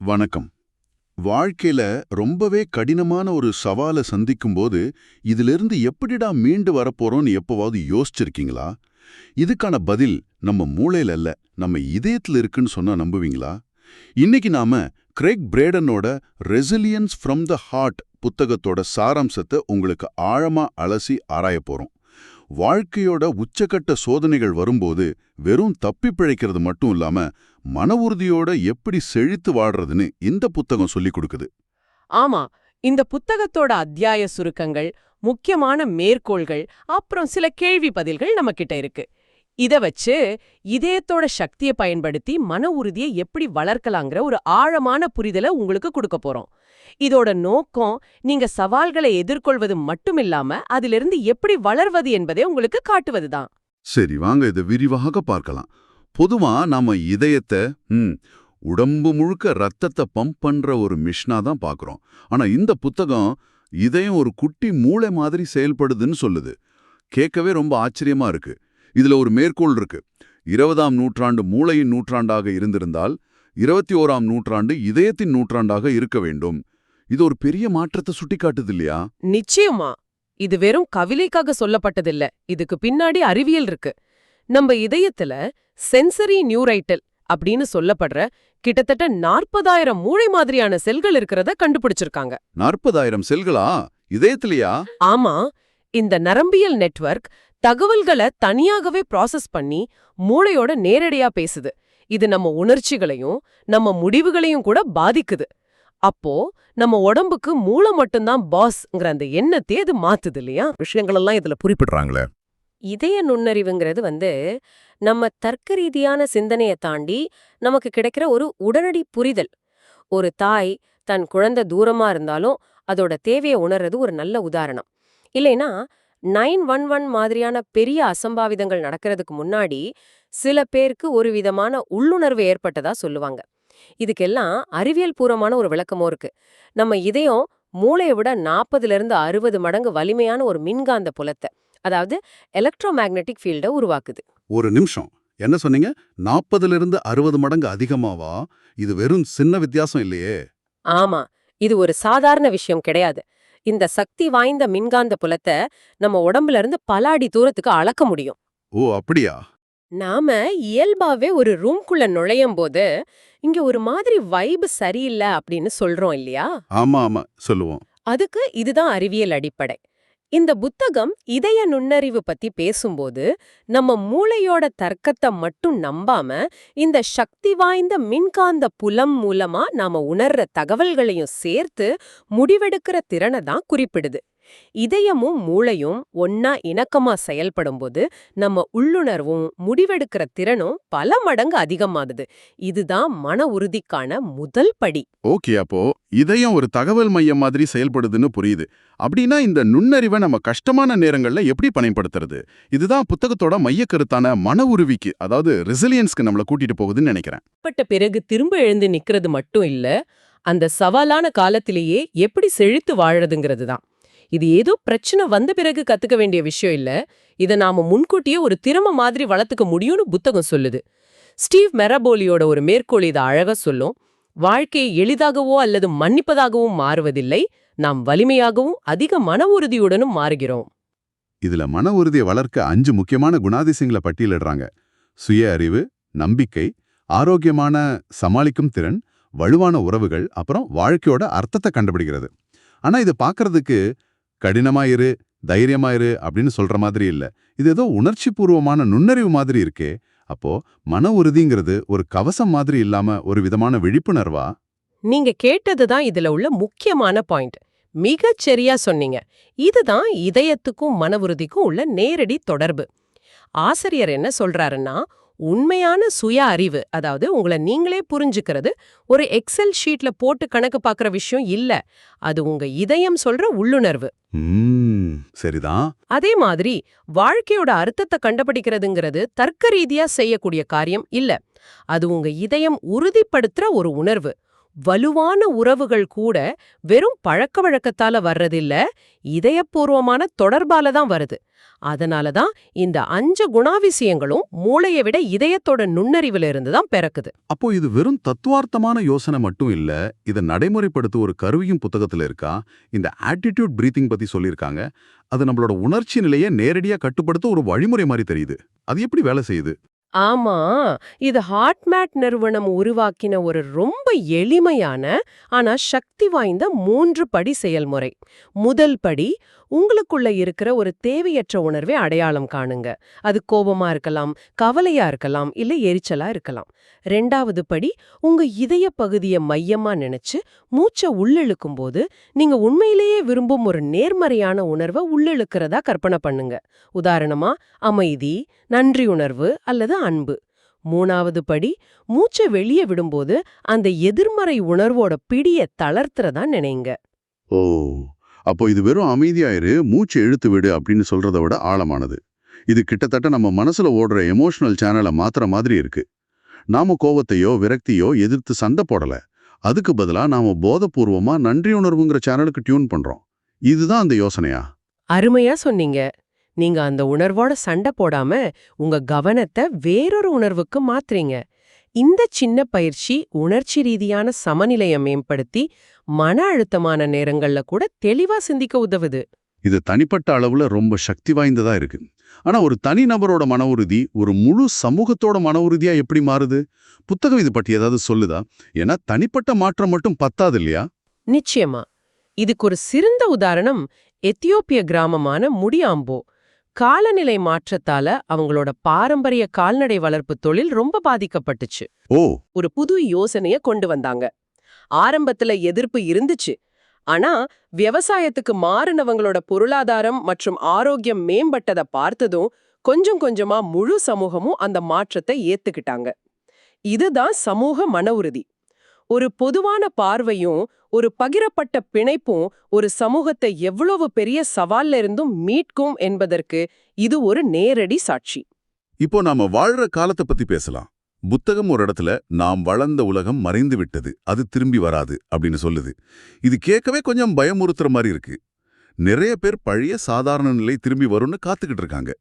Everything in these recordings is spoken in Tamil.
வணக்கம். வாழ்க்கையில ரொம்பவே கடினமான ஒரு சவாலை சந்திக்கும்போது இதிலிருந்து எப்படிடா மீண்டு வரப்போறோம்னு எப்பவாவது யோசிச்சிருக்கீங்களா? இதுக்கான பதில் நம்ம மூளையில அல்ல நம்ம இதயத்துல இருக்குன்னு சொன்னா நம்புவீங்களா? இன்னைக்கு நாம கிரேக் பிரேடனோட ரெசிலியன்ஸ் ஃப்ரம் த ஹார்ட் புத்தகத்தோட சாராம்சத்தை உங்களுக்கு ஆழமா அலசி ஆராய போறோம். வாழ்க்கையோட உச்சக்கட்ட சோதனைகள் வரும்போது வெறும் தப்பி பிழைக்கிறது மட்டும் இல்லாம மன உறுதியோட எப்படி செழித்து வாடுறதுன்னு இந்த புத்தகம் சொல்லிக் கொடுக்குது. ஆமா இந்த புத்தகத்தோட அத்தியாய சுருக்கங்கள் முக்கியமான மேற்கோள்கள் அப்புறம் சில கேள்வி பதில்கள் நம்ம கிட்ட இருக்கு. இத வச்சு இதயத்தோட சக்தியை பயன்படுத்தி மன உறுதியை எப்படி வளர்க்கலாங்கிற ஒரு ஆழமான புரிதலை உங்களுக்கு கொடுக்க போறோம். இதோட நோக்கம் நீங்க சவால்களை எதிர்கொள்வது மட்டுமில்லாம அதிலிருந்து எப்படி வளர்வது என்பதை உங்களுக்கு காட்டுவதுதான் சரி வாங்க இதை விரிவாக பார்க்கலாம். பொதுவா நாம இதயத்தை ம், உடம்பு முழுக்க ரத்தத்தை பம்ப் பண்ற ஒரு மிஷினா தான் பார்க்குறோம் ஆனா இந்த புத்தகம் இதயம் ஒரு குட்டி மூளை மாதிரி செயல்படுதுன்னு சொல்லுது. கேட்கவே ரொம்ப ஆச்சரியமா இருக்கு. இதுல ஒரு மேற்கோள் இருக்கு. இருபதாம் நூற்றாண்டு மூளையின் நூற்றாண்டாக இருந்திருந்தால் இருபத்தி ஓராம் நூற்றாண்டு இதயத்தின் நூற்றாண்டாக இருக்க வேண்டும். இது ஒரு பெரிய மாற்றத்தை சுட்டிக்காட்டுது இல்லையா? நிச்சயமா. இது வெறும் கவிதைக்காக சொல்லப்பட்டதில்ல. இதுக்கு பின்னாடி அறிவியல் இருக்கு. நம்ம இதயத்துல சென்சரி நியூரைட்டல் அப்படின்னு சொல்லப்படுற கிட்டத்தட்ட நாற்பதாயிரம் மூளை மாதிரியான செல்கள் இருக்கிறத கண்டுபிடிச்சிருக்காங்க. நாற்பதாயிரம் செல்களா? இதயத்திலையா? ஆமா. இந்த நரம்பியல் நெட்வொர்க் தகவல்களை தனியாகவே ப்ராசஸ் பண்ணி மூளையோட நேரடியா பேசுது. இது நம்ம உணர்ச்சிகளையும் நம்ம முடிவுகளையும் கூட பாதிக்குது. அப்போ நம்ம உடம்புக்கு மூளை மட்டும்தான் பாஸ்ங்கிற அந்த எண்ணத்தையே அது மாத்துது இல்லையா? விஷயங்களெல்லாம் இதுல குறிப்பிடுறாங்களே. இதய நுண்ணறிவுங்கிறது வந்து நம்ம தர்க்க ரீதியான சிந்தனையை தாண்டி நமக்கு கிடைக்கிற ஒரு உடனடி புரிதல். ஒரு தாய் தன் குழந்தை தூரமா இருந்தாலும் அதோட தேவையை உணர்றது ஒரு நல்ல உதாரணம். இல்லைனா நைன் ஒன் ஒன் மாதிரியான பெரிய அசம்பாவிதங்கள் நடக்கிறதுக்கு முன்னாடி சில பேருக்கு ஒரு விதமான உள்ளுணர்வு ஏற்பட்டதா சொல்லுவாங்க. இதுக்கெல்லாம் அறிவியல் பூர்வமான ஒரு விளக்கமும் இருக்கு. நம்ம இதயம் மூளையை விட நாற்பதுல இருந்து அறுபது மடங்கு வலிமையான ஒரு மின்காந்த புலத்தை. அதாவது எலக்ட்ரோ மேக்னெட்டிக் ஃபீல்டை உருவாக்குது. ஒரு நிமிஷம். என்ன சொன்னீங்க? நாற்பதுல இருந்து அறுபது மடங்கு அதிகமாவா? இது வெறும் சின்ன வித்தியாசம் இல்லையே. ஆமா. இது ஒரு சாதாரண விஷயம் கிடையாது. இந்த சக்தி வாய்ந்த மின்காந்த புலத்தை நம்ம உடம்புல இருந்து பல அடி தூரத்துக்கு அளக்க முடியும். ஓ அப்படியா? நாம இயல்பாவே ஒரு ரூம்குள்ள நுழையும் போது இங்க ஒரு மாதிரி வைப் சரியில்லை அப்படின்னு சொல்றோம் இல்லையா? ஆமா ஆமா. சொல்லுவோம். அதுக்கு இதுதான் அறிவியல் அடிப்படை. இந்த புத்தகம் இதய நுண்ணறிவு பத்தி பேசும்போது நம்ம மூளையோட தர்க்கத்தை மட்டும் நம்பாம இந்த சக்தி வாய்ந்த மின்காந்த புலம் மூலமா நாம உணர்ற தகவல்களையும் சேர்த்து முடிவெடுக்கிற திறனை தான் குறிப்பிடுது. இதயமும் மூளையும் ஒன்னா இணக்கமா செயல்படும்போது நம்ம உள்ளுணர்வும் முடிவெடுக்கிற திறனும் பல மடங்கு அதிகமாகுது. இதுதான் மன உறுதிக்கான முதல் படி. ஓகே அப்போ இதயம் ஒரு தகவல் மையம் மாதிரி செயல்படுதுன்னு புரியுது. அப்படின்னா இந்த நுண்ணறிவை நம்ம கஷ்டமான நேரங்கள்ல எப்படி பயன்படுத்துறது இதுதான் புத்தகத்தோட மையக்கருத்தான மன உருவிக்கு அதாவது ரெசிலியன்ஸ்க்கு நம்மள கூட்டிட்டு போகுதுன்னு நினைக்கிறேன். பட்ட பிறகு திரும்ப எழுந்து நிக்கிறது மட்டும் இல்ல அந்த சவாலான காலத்திலேயே எப்படி செழித்து வாழறதுங்கிறது தான் இது ஏதோ பிரச்சனை வந்த பிறகு கத்துக்க வேண்டிய விஷயம் இல்ல இத நாம முன்கூட்டியே ஒரு திறமை மாதிரி வளர்த்துக்க முடியும்னு புத்தகம் சொல்லுது. ஸ்டீவ் மெரபோலியோட ஒரு மேற்கோள் இதை அழகா சொல்லும். வாழ்க்கை எளிதாகவோ அல்லது மன்னிப்பதாகவும் மாறுவதில்லை நாம் வலிமையாகவும் அதிக மன உறுதியுடனும் மாறுகிறோம். இதுல மன உறுதியை வளர்க்க அஞ்சு முக்கியமான குணாதிசயங்களை பட்டியலிடுறாங்க. சுய அறிவு நம்பிக்கை ஆரோக்கியமான சமாளிக்கும் திறன் வலுவான உறவுகள் அப்புறம் வாழ்க்கையோட அர்த்தத்தை கண்டுபிடிக்கிறது. ஆனா இது பார்க்கறதுக்கு கடினமாயிரு தைரியமாயிரு அப்படின்னு சொல்ற மாதிரி இல்ல. இது ஏதோ உணர்ச்சி பூர்வமான நுண்ணறிவு மாதிரி இருக்கே அப்போ மன உறுதிங்கிறது ஒரு கவசம் மாதிரி இல்லாம ஒரு விதமான விழிப்புணர்வா? நீங்க கேட்டதுதான் இதுல உள்ள முக்கியமான பாயிண்ட். மிகச் சரியா சொன்னீங்க. இதுதான் இதயத்துக்கும் மன உறுதிக்கும் உள்ள நேரடி தொடர்பு. ஆசிரியர் என்ன சொல்றாருன்னா உண்மையான சுய அறிவு அதாவது உங்களை நீங்களே புரிஞ்சுக்கிறது ஒரு எக்ஸல் ஷீட்ல போட்டு கணக்கு பார்க்கற விஷயம் இல்ல. அது உங்க இதயம் சொல்ற உள்ளுணர்வு. சரிதான் அதே மாதிரி வாழ்க்கையோட அர்த்தத்தை கண்டுபிடிக்கிறதுங்கிறது தர்க்க ரீதியா செய்யக்கூடிய காரியம் இல்ல. அது உங்க இதயம் உறுதிப்படுத்துற ஒரு உணர்வு. வலுவான உறவுகள் கூட வெறும் பழக்க வழக்கத்தால வர்றதில்ல இதயபூர்வமான தொடர்பால தான் வருது. அதனால தான் இந்த அஞ்சு குணாதிசயங்களும் மூளையை விட இதயத்தோட நுண்ணறிவுல இருந்து தான் பிறக்குது. அப்போ இது வெறும் தத்துவார்த்தமான யோசனை மட்டும் இல்ல இதை நடைமுறைப்படுத்த ஒரு கருவியும் புத்தகத்துல இருக்கா? இந்த ஆட்டிடியூட் பிரீத்திங் பத்தி சொல்லியிருக்காங்க. அது நம்மளோட உணர்ச்சி நிலையை நேரடியா கட்டுப்படுத்த ஒரு வழிமுறை மாதிரி தெரியுது. அது எப்படி வேலை செய்யுது? ஆமா இது ஹார்ட்மேட் நிறுவனம் உருவாக்கின ஒரு ரொம்ப எளிமையான ஆனா சக்தி வாய்ந்த மூன்று படி செயல்முறை. முதல் படி உங்களுக்குள்ள இருக்கிற ஒரு தேவையற்ற உணர்வை அடையாளம் காணுங்க. அது கோபமா இருக்கலாம் கவலையா இருக்கலாம் இல்ல எரிச்சலா இருக்கலாம். ரெண்டாவது படி உங்க இதய பகுதியை மையமா நினைச்சு மூச்சை உள்ளிழுக்கும் போது நீங்க உண்மையிலேயே விரும்பும் ஒரு நேர்மறையான உணர்வை உள்ளிழுக்கிறதா கற்பனை பண்ணுங்க. உதாரணமா அமைதி நன்றி உணர்வு அல்லது அன்பு. மூணாவது படி மூச்சை வெளியே விடும்போது அந்த எதிர்மறை உணர்வோட பிடிய தளர்த்துறதா நினைங்க. ஓ அப்போ இது வெறும் அமைதியாயிரு மூச்சு இழுத்து விடு அப்படின்னு சொல்றத விட ஆழமானது. இது கிட்டத்தட்ட நம்ம மனசுல ஓடுற எமோஷனல் சேனலை மாத்துற மாதிரி இருக்கு. நாம கோவத்தையோ விரக்தியோ எதிர்த்து சண்டை போடல. அதுக்கு பதிலா நாம போதபூர்வமா நன்றி உணர்வுங்கிற சேனலுக்கு டியூன் பண்றோம். இதுதான் அந்த யோசனையா? அருமையா சொன்னீங்க. நீங்க அந்த உணர்வோட சண்டை போடாம உங்க கவனத்தை வேறொரு உணர்வுக்கு மாத்துறீங்க. இந்த சின்ன பயிற்சி உணர்ச்சி ரீதியான சமநிலையை மேம்படுத்தி மன அழுத்தமான நேரங்கள்ல கூட தெளிவா சிந்திக்க உதவுது. இது தனிப்பட்ட அளவுல ரொம்ப சக்தி வாய்ந்ததா இருக்கு. ஆனா ஒரு தனி நபரோட மன உறுதி ஒரு முழு சமூகத்தோட மன உறுதியா எப்படி மாறுது? புத்தகம் இது பற்றி ஏதாவது சொல்லுதா? ஏன்னா தனிப்பட்ட மாற்றம் மட்டும் பத்தாது இல்லையா? நிச்சயமா. இதுக்கு ஒரு சிறந்த உதாரணம் எத்தியோப்பிய கிராமமான முடியாம்போ. காலநிலை மாற்றத்தால அவங்களோட பாரம்பரிய கால்நடை வளர்ப்பு தொழில் ரொம்ப பாதிக்கப்பட்டுச்சு. ஓ. ஒரு புது யோசனைய கொண்டு வந்தாங்க. ஆரம்பத்துல எதிர்ப்பு இருந்துச்சு. ஆனா விவசாயத்துக்கு மாறினவங்களோட பொருளாதாரம் மற்றும் ஆரோக்கியம் மேம்பட்டத பார்த்ததும் கொஞ்சம் கொஞ்சமா முழு சமூகமும் அந்த மாற்றத்தை ஏத்துக்கிட்டாங்க. இதுதான் சமூக மன உறுதி ஒரு பொதுவான பார்வையும் ஒரு பகிரப்பட்ட பிணைப்பும் ஒரு சமூகத்தை எவ்வளவு பெரிய சவால்ல இருந்தும் மீட்கும் என்பதற்கு இது ஒரு நேரடி சாட்சி. இப்போ நாம வாழ்ற காலத்தை பத்தி பேசலாம். புத்தகம் ஒரு இடத்துல நாம் வளர்ந்த உலகம் மறைந்து விட்டது அது திரும்பி வராது அப்படின்னு சொல்லுது. இது கேட்கவே கொஞ்சம் பயமுறுத்துற மாதிரி இருக்கு. நிறைய பேர் பழைய சாதாரண நிலை திரும்பி வரும்னு காத்துக்கிட்டு இருக்காங்க.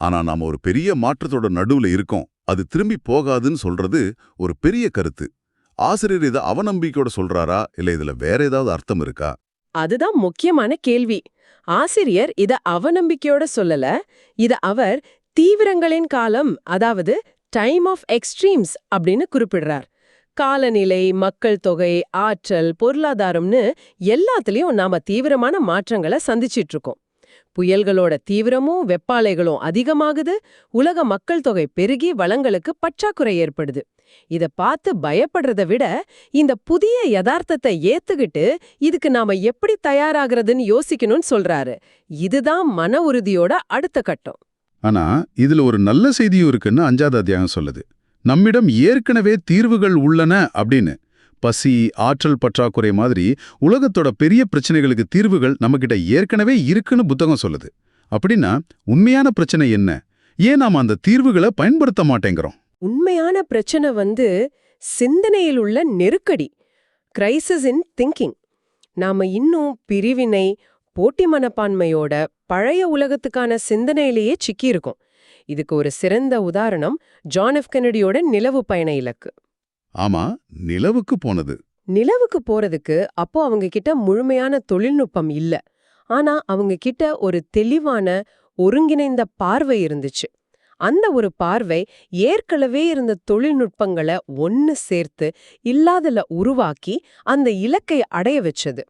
ஆனா நாம ஒரு பெரிய மாற்றத்தோட நடுவுல இருக்கோம். அது திரும்பி போகாதுன்னு சொல்றது ஒரு பெரிய கருத்து. ஆசிரியர் இதை அவநம்பிக்கையோட சொல்றாரா? இல்ல இதுல வேற ஏதாவது அர்த்தம் இருக்கா? அதுதான் முக்கியமான கேள்வி. ஆசிரியர் இத அவநம்பிக்கையோட சொல்லல. இத அவர் தீவிரங்களின் காலம் அதாவது டைம் ஆஃப் எக்ஸ்ட்ரீம்ஸ் அப்படின்னு குறிப்பிடுறார். காலநிலை மக்கள் தொகை ஆற்றல் பொருளாதாரம்னு எல்லாத்துலயும் நாம தீவிரமான மாற்றங்களை சந்திச்சிட்டு இருக்கோம். புயல்களோட தீவிரமும் வெப்பாலைகளும் அதிகமாகுது. உலக மக்கள் தொகை பெருகி வளங்களுக்கு பற்றாக்குறை ஏற்படுது. இத பார்த்து பயப்படுறத விட இந்த புதிய யதார்த்தத்தை ஏத்துக்கிட்டு இதுக்கு நாம எப்படி தயாராகிறதுன்னு யோசிக்கணும்னு சொல்றாரு. இதுதான் மன உறுதியோட அடுத்த கட்டம். ஆனா இதுல ஒரு நல்ல செய்தியும் இருக்குன்னு அஞ்சாவது அத்தியாயம் சொல்லுது. நம்மிடம் ஏற்கனவே தீர்வுகள் உள்ளன அப்படின்னு. பசி ஆற்றல் பற்றாக்குறை மாதிரி உலகத்தோட பெரிய பிரச்சனைகளுக்கு தீர்வுகள் நம்மகிட்ட ஏற்கனவே இருக்குன்னு புத்தகம் சொல்லுது. அப்படின்னா உண்மையான பிரச்சனை என்ன? ஏன் நாம அந்த தீர்வுகளை பயன்படுத்த மாட்டேங்கிறோம்? உண்மையான பிரச்சனை வந்து சிந்தனையில் உள்ள நெருக்கடி கிரைசிஸ் இன் திங்கிங் நாம இன்னும் பிரிவினை போட்டி மனப்பான்மையோட பழைய உலகத்துக்கான சிந்தனையிலேயே சிக்கியிருக்கோம் இதுக்கு ஒரு சிறந்த உதாரணம் ஜான் எஃப் கெனடியோட நிலவு பயண இலக்கு. ஆமா நிலவுக்கு போனது. நிலவுக்கு போறதுக்கு அப்போ அவங்க கிட்ட முழுமையான தொழில்நுட்பம் இல்ல. ஆனா அவங்க கிட்ட ஒரு தெளிவான ஒருங்கிணைந்த பார்வை இருந்துச்சு. அந்த ஒரு பார்வை ஏற்கனவே இருந்த தொழில்நுட்பங்களை ஒன்னு சேர்த்து இல்லாதல உருவாக்கி அந்த இலக்கை அடைய வச்சது.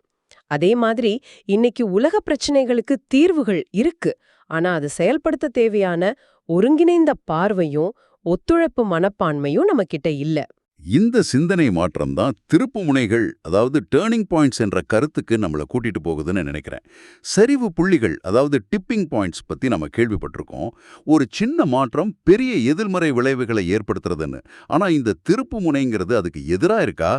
அதே மாதிரி இன்னைக்கு உலக பிரச்சனைகளுக்கு தீர்வுகள் இருக்கு. ஆனா அது செயல்படுத்த தேவையான ஒருங்கிணைந்த பார்வையும் ஒத்துழைப்பு மனப்பான்மையும் நம்ம கிட்ட இல்ல. இந்த சிந்தனை மாற்றம் தான் திருப்பு முனைகள் அதாவது டேர்னிங் பாயிண்ட்ஸ் என்ற கருத்துக்கு நம்மளை கூட்டிட்டு போகுதுன்னு நினைக்கிறேன். சரிவு புள்ளிகள் அதாவது டிப்பிங் பாயிண்ட்ஸ் பத்தி நம்ம கேள்விப்பட்டிருக்கோம். ஒரு சின்ன மாற்றம் பெரிய எதிர்மறை விளைவுகளை ஏற்படுத்துறதுன்னு. ஆனா இந்த திருப்பு முனைங்கிறது அதுக்கு எதிரா இருக்கா?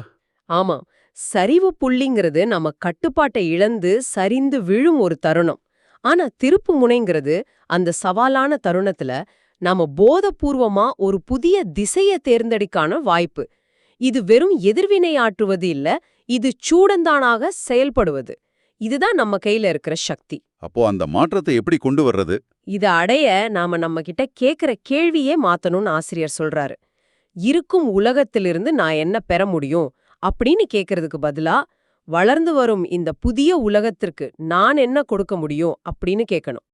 ஆமா. சரிவு புள்ளிங்கிறது நம்ம கட்டுப்பாட்டை இழந்து சரிந்து விழும் ஒரு தருணம். ஆனா திருப்பு முனைங்கிறது அந்த சவாலான தருணத்துல நாம போதபூர்வமா ஒரு புதிய திசைய தேர்ந்தெடுக்கான வாய்ப்பு. இது வெறும் எதிர்வினையாற்றுவது இல்ல இது சூடந்தானாக செயல்படுவது. இதுதான் நம்ம கையில இருக்கிற சக்தி. அப்போ அந்த மாற்றத்தை எப்படி கொண்டு வர்றது? இத அடைய நாம நம்ம கிட்ட கேக்குற கேள்வியே மாத்தணும்னு ஆசிரியர் சொல்றாரு. இருக்கும் உலகத்திலிருந்து நான் என்ன பெற முடியும்? அப்படின்னு கேக்குறதுக்கு பதிலா வளர்ந்து வரும் இந்த புதிய உலகத்திற்கு நான் என்ன கொடுக்க முடியும்? அப்படின்னு கேட்கணும்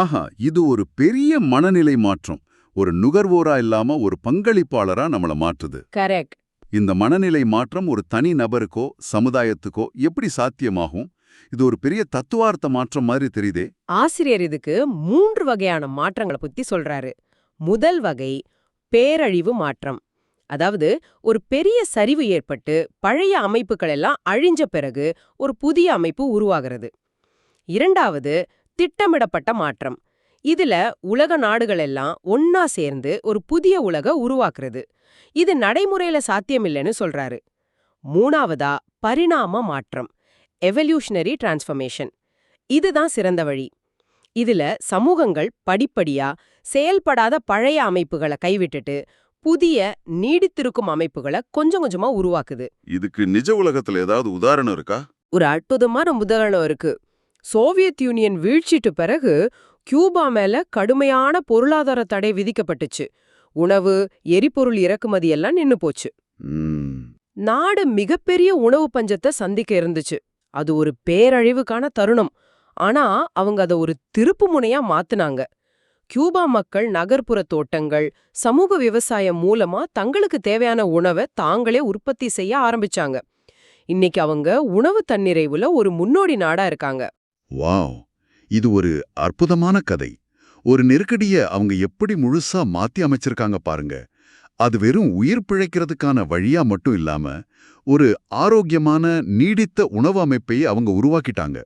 ஆஹா இது ஒரு பெரிய மனநிலை மாற்றம். ஒரு நுகர்வோரா இல்லாம ஒரு பங்களிப்பாளரா நம்மள மாற்றுது. கரெக்ட். இந்த மனநிலை மாற்றம் ஒரு தனி நபருக்கோ சமுதாயத்துக்கோ எப்படி சாத்தியமாகும்? இது ஒரு பெரிய தத்துவார்த்த மாற்றம் மாதிரி தெரியுதே. ஆசிரியர் இதுக்கு மூன்று வகையான மாற்றங்களை பத்தி சொல்றாரு. முதல் வகை பேரழிவு மாற்றம். அதாவது ஒரு பெரிய சரிவு ஏற்பட்டு பழைய அமைப்புகள் எல்லாம் அழிஞ்ச பிறகு ஒரு புதிய அமைப்பு உருவாகிறது. இரண்டாவது திட்டமிடப்பட்ட மாற்றம். இதுல உலக நாடுகள் எல்லாம் ஒன்னா சேர்ந்து ஒரு புதிய உலக உருவாக்குறது. இது நடைமுறையில சாத்தியமில்லைன்னு சொல்றாரு. மூணாவதா பரிணாம மாற்றம் எவல்யூஷனரி டிரான்ஸ்ஃபர்மேஷன் இதுதான் சிறந்த வழி. இதுல சமூகங்கள் படிப்படியா செயல்படாத பழைய அமைப்புகளை கைவிட்டுட்டு புதிய நீடித்திருக்கும் அமைப்புகளை கொஞ்சம் கொஞ்சமா உருவாக்குது. இதுக்கு நிஜ உலகத்துல ஏதாவது உதாரணம் இருக்கா? ஒரு அற்புதமான உதாரணம் இருக்கு. சோவியத் யூனியன் வீழ்ச்சிட்டு பிறகு கியூபா மேல கடுமையான பொருளாதார தடை விதிக்கப்பட்டுச்சு. உணவு எரிபொருள் இறக்குமதி எல்லாம் நின்னு போச்சு. நாடு மிகப்பெரிய உணவு பஞ்சத்தை சந்திக்க இருந்துச்சு. அது ஒரு பேரழிவுக்கான தருணம். ஆனா அவங்க அத ஒரு திருப்பு முனையா மாத்துனாங்க. கியூபா மக்கள் நகர்ப்புற தோட்டங்கள் சமூக விவசாயம் மூலமா தங்களுக்கு தேவையான உணவை தாங்களே உற்பத்தி செய்ய ஆரம்பிச்சாங்க. இன்னைக்கு அவங்க உணவு தன்னிறைவுல ஒரு முன்னோடி நாடா இருக்காங்க. வாவ் இது ஒரு அற்புதமான கதை. ஒரு நெருக்கடிய அவங்க எப்படி முழுசா மாத்தி அமைச்சிருக்காங்க பாருங்க. அது வெறும் உயிர் பிழைக்கிறதுக்கான வழியா மட்டும் இல்லாம ஒரு ஆரோக்கியமான நீடித்த உணவு அமைப்பை அவங்க உருவாக்கிட்டாங்க.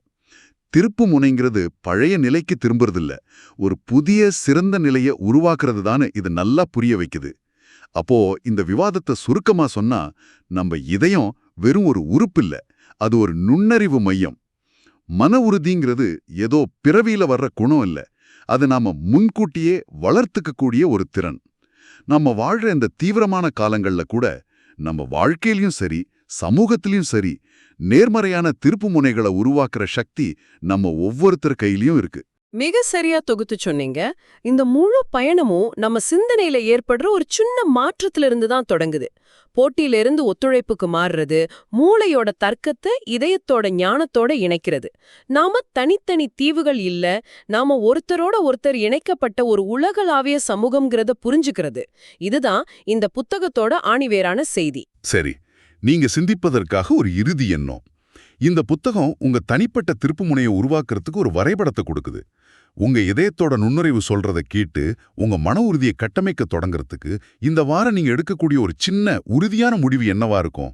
திருப்பு முனைங்கிறது பழைய நிலைக்கு திரும்புறதில்ல. ஒரு புதிய சிறந்த நிலையை உருவாக்குறது தானே இது நல்லா புரிய வைக்குது. அப்போ இந்த விவாதத்தை சுருக்கமா சொன்னா நம்ம இதயம் வெறும் ஒரு உறுப்பில்ல அது ஒரு நுண்ணறிவு மையம். மன உறுதிங்கிறது ஏதோ பிறவியில வர்ற குணம் இல்ல. அது நாம முன்கூட்டியே வளர்த்துக்கக்கூடிய ஒரு திறன். நம்ம வாழ்ற இந்த தீவிரமான காலங்கள்ல கூட நம்ம வாழ்க்கையிலயும் சரி சமூகத்திலையும் சரி நேர்மறையான திருப்பு முனைகளை உருவாக்குற சக்தி நம்ம ஒவ்வொருத்தர் கையிலயும் இருக்கு. மிக சரியா தொகுத்து சொன்னீங்க. இந்த முழு பயணமும் நம்ம சிந்தனையில ஏற்படுற ஒரு சின்ன மாற்றத்துல இருந்து தான் தொடங்குது. போட்டியிலிருந்து ஒத்துழைப்புக்கு மாறுறது மூளையோட தர்க்கத்தை இதயத்தோட ஞானத்தோட இணைக்கிறது. நாம தனித்தனி தீவுகள் இல்ல நாம ஒருத்தரோட ஒருத்தர் இணைக்கப்பட்ட ஒரு உலகளாவிய சமூகம்ங்கிறத புரிஞ்சுக்கிறது. இதுதான் இந்த புத்தகத்தோட ஆணிவேரான செய்தி. சரி நீங்க சிந்திப்பதற்காக ஒரு இறுதி எண்ணம். இந்த புத்தகம் உங்க தனிப்பட்ட திருப்புமுனையை உருவாக்குறதுக்கு ஒரு வரைபடத்தை கொடுக்குது. உங்க இதயத்தோட நுண்ணறிவு சொல்றதை கேட்டு உங்க மன உறுதியை கட்டமைக்க தொடங்குறதுக்கு இந்த வாரம் நீங்க எடுக்கக்கூடிய ஒரு சின்ன உறுதியான முடிவு என்னவா இருக்கும்?